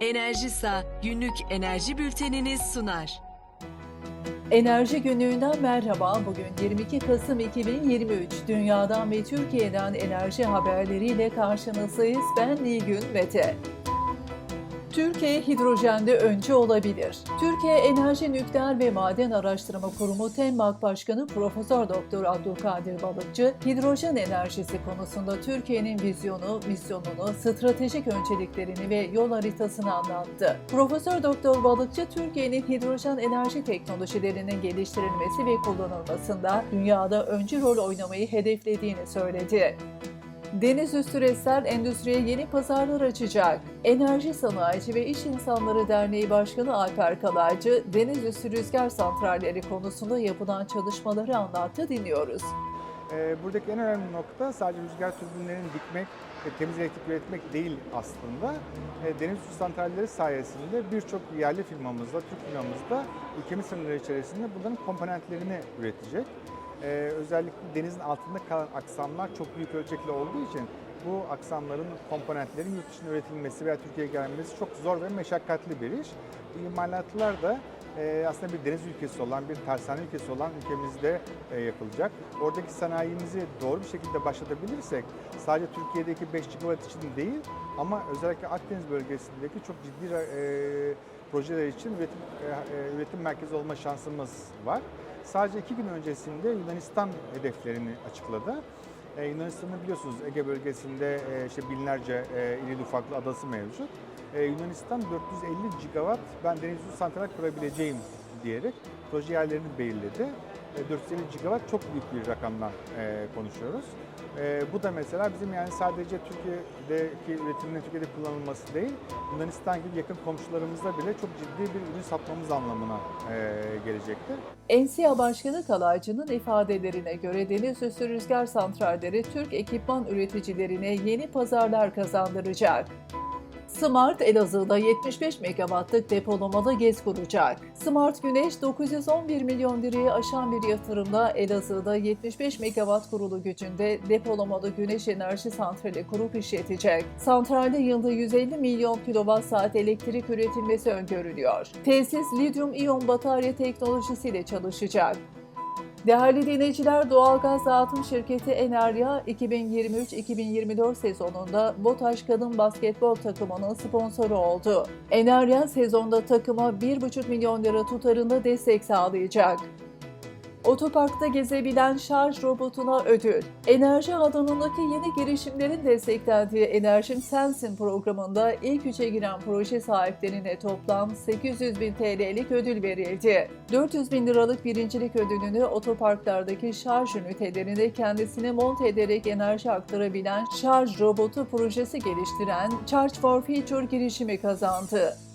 Enerjisa günlük enerji bülteniniz sunar. Enerji günlüğünden merhaba. Bugün 22 Kasım 2023. Dünyadan ve Türkiye'den enerji haberleriyle karşınızdayız. Ben Nilgün Mete. Türkiye hidrojende önce olabilir. Türkiye Enerji Nükleer ve Maden Araştırma Kurumu TEMMAK Başkanı Profesör Doktor Abdülkadir Balıkçı, hidrojen enerjisi konusunda Türkiye'nin vizyonu, misyonunu, stratejik önceliklerini ve yol haritasını anlattı. Profesör Doktor Balıkçı, Türkiye'nin hidrojen enerji teknolojilerinin geliştirilmesi ve kullanılmasında dünyada öncü rol oynamayı hedeflediğini söyledi. Deniz üstü restler endüstriye yeni pazarlar açacak. Enerji Sanayici ve İş İnsanları Derneği Başkanı Alper Kalaycı, deniz üstü rüzgar santralleri konusunda yapılan çalışmaları anlattı dinliyoruz. Ee, buradaki en önemli nokta sadece rüzgar türbinlerini dikmek ve temiz elektrik üretmek değil aslında. Ee, deniz üstü santralleri sayesinde birçok yerli firmamızda, Türk firmamızda ülkemiz sınırları içerisinde bunların komponentlerini üretecek. Ee, özellikle denizin altında kalan aksamlar çok büyük ölçekli olduğu için bu aksamların komponentlerin yurt dışında üretilmesi veya Türkiye'ye gelmesi çok zor ve meşakkatli bir iş. İmalatlar da e, aslında bir deniz ülkesi olan, bir tersane ülkesi olan ülkemizde e, yapılacak. Oradaki sanayimizi doğru bir şekilde başlatabilirsek sadece Türkiye'deki 5 gigawatt için değil ama özellikle Akdeniz bölgesindeki çok ciddi e, projeler için üretim, e, e, üretim merkezi olma şansımız var. Sadece iki gün öncesinde Yunanistan hedeflerini açıkladı. Ee, Yunanistan'ı biliyorsunuz Ege bölgesinde e, işte binlerce e, iri ufaklı adası mevcut. Ee, Yunanistan 450 gigawatt ben deniz üstü santral kurabileceğim diyerek proje yerlerini belirledi. E, 450 gigawatt çok büyük bir rakamdan e, konuşuyoruz. E, bu da mesela bizim yani sadece Türkiye'deki üretimin Türkiye'de kullanılması değil, Yunanistan gibi yakın komşularımızda bile çok ciddi bir ürün satmamız anlamına e, gelecektir. ENSİA Başkanı Kalaycı'nın ifadelerine göre deniz üstü rüzgar santralleri Türk ekipman üreticilerine yeni pazarlar kazandıracak. Smart Elazığ'da 75 megawattlık depolamalı GES kuracak. Smart Güneş 911 milyon lirayı aşan bir yatırımla Elazığ'da 75 megawatt kurulu gücünde depolamalı güneş enerji santrali kurup işletecek. Santralde yılda 150 milyon kilowatt saat elektrik üretilmesi öngörülüyor. Tesis lityum iyon batarya teknolojisiyle çalışacak. Değerli dinleyiciler, Doğalgaz Dağıtım Şirketi Enerya 2023-2024 sezonunda BOTAŞ Kadın Basketbol takımının sponsoru oldu. Enerya sezonda takıma 1,5 milyon lira tutarında destek sağlayacak. Otoparkta gezebilen şarj robotuna ödül. Enerji alanındaki yeni girişimlerin desteklendiği Enerjim Sensin programında ilk üçe giren proje sahiplerine toplam 800 bin TL'lik ödül verildi. 400 bin liralık birincilik ödülünü otoparklardaki şarj ünitelerine kendisine monte ederek enerji aktarabilen şarj robotu projesi geliştiren Charge for Future girişimi kazandı.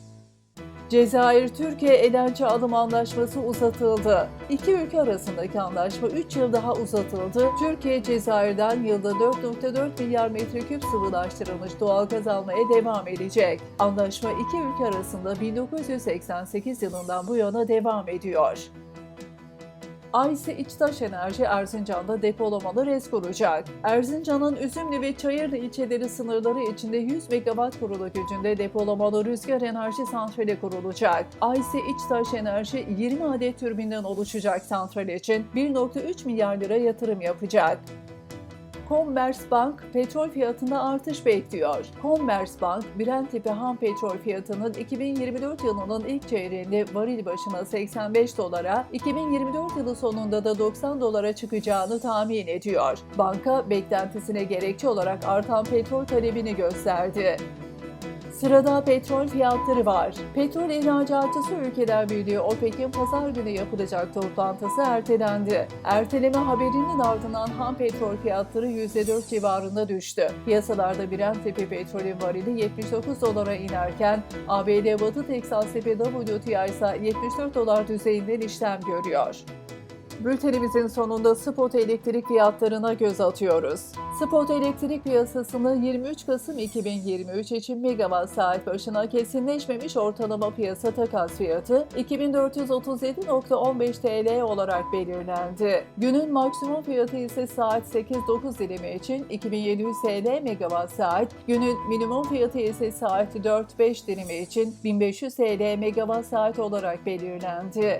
Cezayir-Türkiye elençe alım anlaşması uzatıldı. İki ülke arasındaki anlaşma 3 yıl daha uzatıldı. Türkiye Cezayir'den yılda 4.4 milyar metreküp sıvılaştırılmış doğalgaz almaya devam edecek. Anlaşma iki ülke arasında 1988 yılından bu yana devam ediyor. Ayse İçtaş Enerji Erzincan'da depolamalı res kuracak. Erzincan'ın Üzümlü ve Çayırlı ilçeleri sınırları içinde 100 megawatt kurulu gücünde depolamalı rüzgar enerji santrali kurulacak. Ayse İçtaş Enerji 20 adet türbinden oluşacak santral için 1.3 milyar lira yatırım yapacak. Commerzbank petrol fiyatında artış bekliyor. Commerzbank, Brent tipi ham petrol fiyatının 2024 yılının ilk çeyreğinde varil başına 85 dolara, 2024 yılı sonunda da 90 dolara çıkacağını tahmin ediyor. Banka beklentisine gerekçe olarak artan petrol talebini gösterdi. Sırada petrol fiyatları var. Petrol ihracatçısı ülkeler Birliği OPEC'in pazar günü yapılacak toplantısı ertelendi. Erteleme haberinin ardından ham petrol fiyatları %4 civarında düştü. Piyasalarda Brent tipi petrolün varili 79 dolara inerken ABD Batı Teksas tipi WTI ise 74 dolar düzeyinden işlem görüyor. Bültenimizin sonunda spot elektrik fiyatlarına göz atıyoruz. Spot elektrik piyasasını 23 Kasım 2023 için megawatt saat başına kesinleşmemiş ortalama piyasa takas fiyatı 2437.15 TL olarak belirlendi. Günün maksimum fiyatı ise saat 8-9 dilimi için 2700 TL megawatt saat, günün minimum fiyatı ise saat 4-5 dilimi için 1500 TL megawatt saat olarak belirlendi.